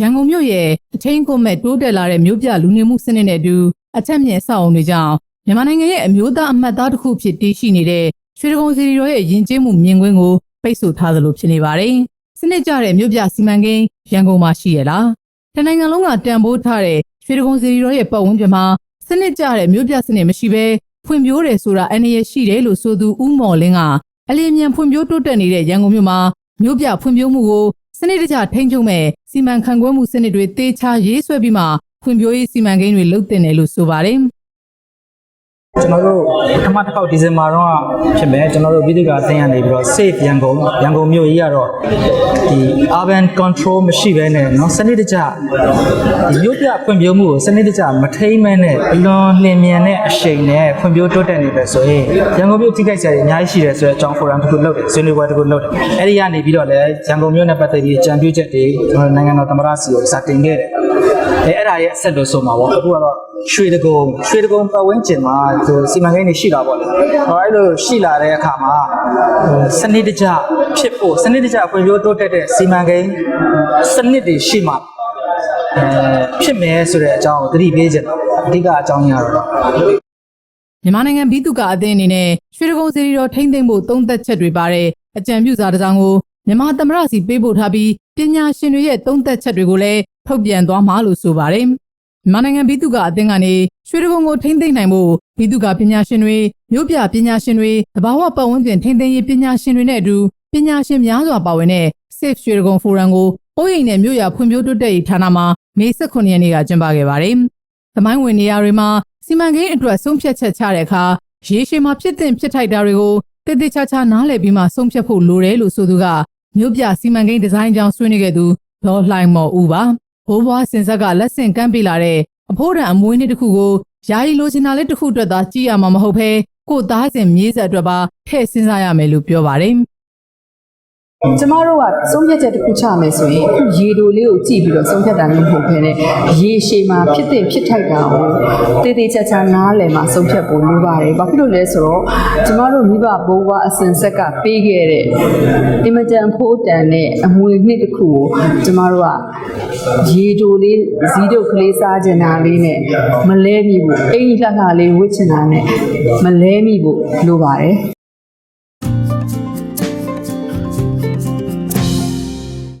ရန်ကုန်မြို့ရဲ့အထင်းကွန်မဲ့တိုးတက်လာတဲ့မြို့ပြလူနေမှုစနစ်နဲ့အတူအထက်မြင့်အဆောက်အုံတွေကြောင့်မြန်မာနိုင်ငံရဲ့အမျိုးသားအမှတ်အသားတစ်ခုဖြစ်တည်ရှိနေတဲ့ရွှေဒဂုံစီရီတော်ရဲ့ယဉ်ကျေးမှုမြင်ကွင်းကိုပိတ်ဆို့ထားသလိုဖြစ်နေပါတယ်။စနစ်ကျတဲ့မြို့ပြစီမံကိန်းရန်ကုန်မှာရှိရလား။တနိုင်ငံလုံးကတန်ဖိုးထားတဲ့ရွှေဒဂုံစီရီတော်ရဲ့ပတ်ဝန်းကျင်မှာစနစ်ကျတဲ့မြို့ပြစနစ်မရှိဘဲဖွံ့ဖြိုးတယ်ဆိုတာအနေရရှိတယ်လို့ဆိုသူဦးမော်လင်းကအလျင်မြန်ဖွံ့ဖြိုးတိုးတက်နေတဲ့ရန်ကုန်မြို့မှာမြို့ပြဖွံ့ဖြိုးမှုကို စနစ်တကျထိန်းချုပ်မဲ့စီမံခန့်ခွဲမှုစနစ်တွေတေချာရေးဆွဲပြီးမှဖွံ့ဖြိုးရေးစီမံကိန်းတွေလုပ်တင်တယ်လို့ဆိုပါတယ် ကျွန်တော်တို့ပထမတစ်ခေါက်ဒီဇင်ဘာတော့ဖြစ်မယ်ကျွန်တော်တို့ပြည်သူ့ကအသင်းရနေပြီးတော့ safe ရန်ကုန်ရန်ကုန်မြို့ကြီးကတော့ဒီ urban control မရှိဘဲနဲ့เนาะစနစ်တကျဒီမြို့ပြဖွံ့ဖြိုးမှုကိုစနစ်တကျမထိမ့်မဲနဲ့အလွန်လျင်မြန်တဲ့အရှိန်နဲ့ဖွံ့ဖြိုးတိုးတက်နေပဲဆိုရင်ရန်ကုန်မြို့ထိခိုက်စရာတွေအများကြီးရှိတယ်ဆိုတော့အကြောင်း forum တစ်ခုလုပ်တယ်ဆွေးနွေးပွဲတစ်ခုလုပ်တယ်အဲ့ဒီကနေပြီးတော့လည်းရန်ကုန်မြို့နဲ့ပတ်သက်ပြီးအကြံပြုချက်တွေကျွန်တော်နိုင်ငံတော်သမ္မတစီကိုစတင်ခဲ့တယ် အဲအဲ့ဒါရဲ့အဆက်လို့ဆိုမှာပေါ့အခုကတော့ရွှေတကုံရွှေတကုံပတ်ဝန်းကျင်မှာသူစီမံကိန်းတွေရှိတာပေါ့လေဟောအဲ့လိုရှိလာတဲ့အခါမှာဟိုစနစ်တကျဖြစ်ဖို့စနစ်တကျဖွံ့ဖြိုးတိုးတက်တဲ့စီမံကိန်းစနစ်တွေရှိမှအဲဖြစ်မယ်ဆိုတဲ့အကြောင်းကိုသတိပေးချင်တာပေါ့အဓိကအကြောင်းကြီးကတော့မြန်မာနိုင်ငံဘီသူကအသင်းအနေနဲ့ရွှေဒဂုံစီရီတော်ထိမ့်သိမ့်ဖို့သုံးသက်ချက်တွေပါတဲ့အကြံပြုစာတစ်စောင်ကို မြန်မာသမ္မတစီပေးပို့ထားပြီးပညာရှင်တွေရဲ့သုံးသက်ချက်တွေကိုလည်းထုတ်ပြန်သွားမှာလို့ဆိုပါတယ်မြန်မာနိုင်ငံဘီသူကအသင်းကနေရွှေဒဂုံကိုထိမ့်သိမ့်နိုင်ဖို့ဘီသူကပညာရှင်တွေမြို့ပြပညာရှင်တွေတဘာဝပတ်ဝန်းကျင်ထိမ့်သိမ့်ရေးပညာရှင်တွေနဲ့အတူပညာရှင်များစွာပါဝင်တဲ့ Safe ရွှေဒဂုံဖိုရမ်ကိုအိုးအိမ်နဲ့မြို့ရဖွံ့ဖြိုးတိုးတက်ရေးဌာနမှမေ18ရက်နေ့ကကျင်းပခဲ့ပါတယ်။သမိုင်းဝင်နေရာတွေမှာစီမံကိန်းအတွက်ဆုံးဖြတ်ချက်ချတဲ့အခါရေရှည်မှာဖြစ်တဲ့ဖြစ်ထိုက်တာတွေကိုတည်တည်ချာချာနားလည်ပြီးမှဆုံးဖြတ်ဖို့လိုတယ်လို့ဆိုသူက မြို့ပြစီမံကိန်းဒီဇိုင်းကြောင်းဆွေးနွေးခဲ့သူဒေါ်လှိုင်မော်ဦးပါဘိုးဘွားစင်ဆက်ကလက်ဆင့်ကမ်းပေးလာတဲ့အဖိုးတန်အမွေးနေ့တစ်ခုကိုယာယီလိုချင်တာလေးတစ်ခုအတွက်သာကြည့်ရမှာမဟုတ်ဘဲကိုယ်သားစဉ်မြေးဆက်အတွက်ပါထည့်စဉ်းစားရမယ်လို့ပြောပါတယ် ကျမတို့ကဆုံးဖြတ်ချက်တစ်ခုချမယ်ဆိုရင်အခုရေတိုလေးကိုကြည့်ပြီးတော့ဆုံးဖြတ်တာမျိုးမဟုတ်ဘဲနဲ့ရေရှည်မှာဖြစ်တဲ့ဖြစ်ထိုက်တာကိုတည်တည်ချာချာနားလည်မှာဆုံးဖြတ်ဖို့လိုပါတယ်။ဘာဖြစ်လို့လဲဆိုတော့ကျမတို့မိဘဘိုးဘွားအစဉ်ဆက်ကပေးခဲ့တဲ့အင်မတန်ဖိုးတန်တဲ့အမွေနှစ်တစ်ခုကိုကျမတို့ကရေတိုလေးဇီးတုတ်ကလေးစားကျင်တာလေးနဲ့မလဲမိဘူးအိမ်ကြီးလှလှလေးဝစ်ချင်တာနဲ့မလဲမိဖို့လိုပါတယ်။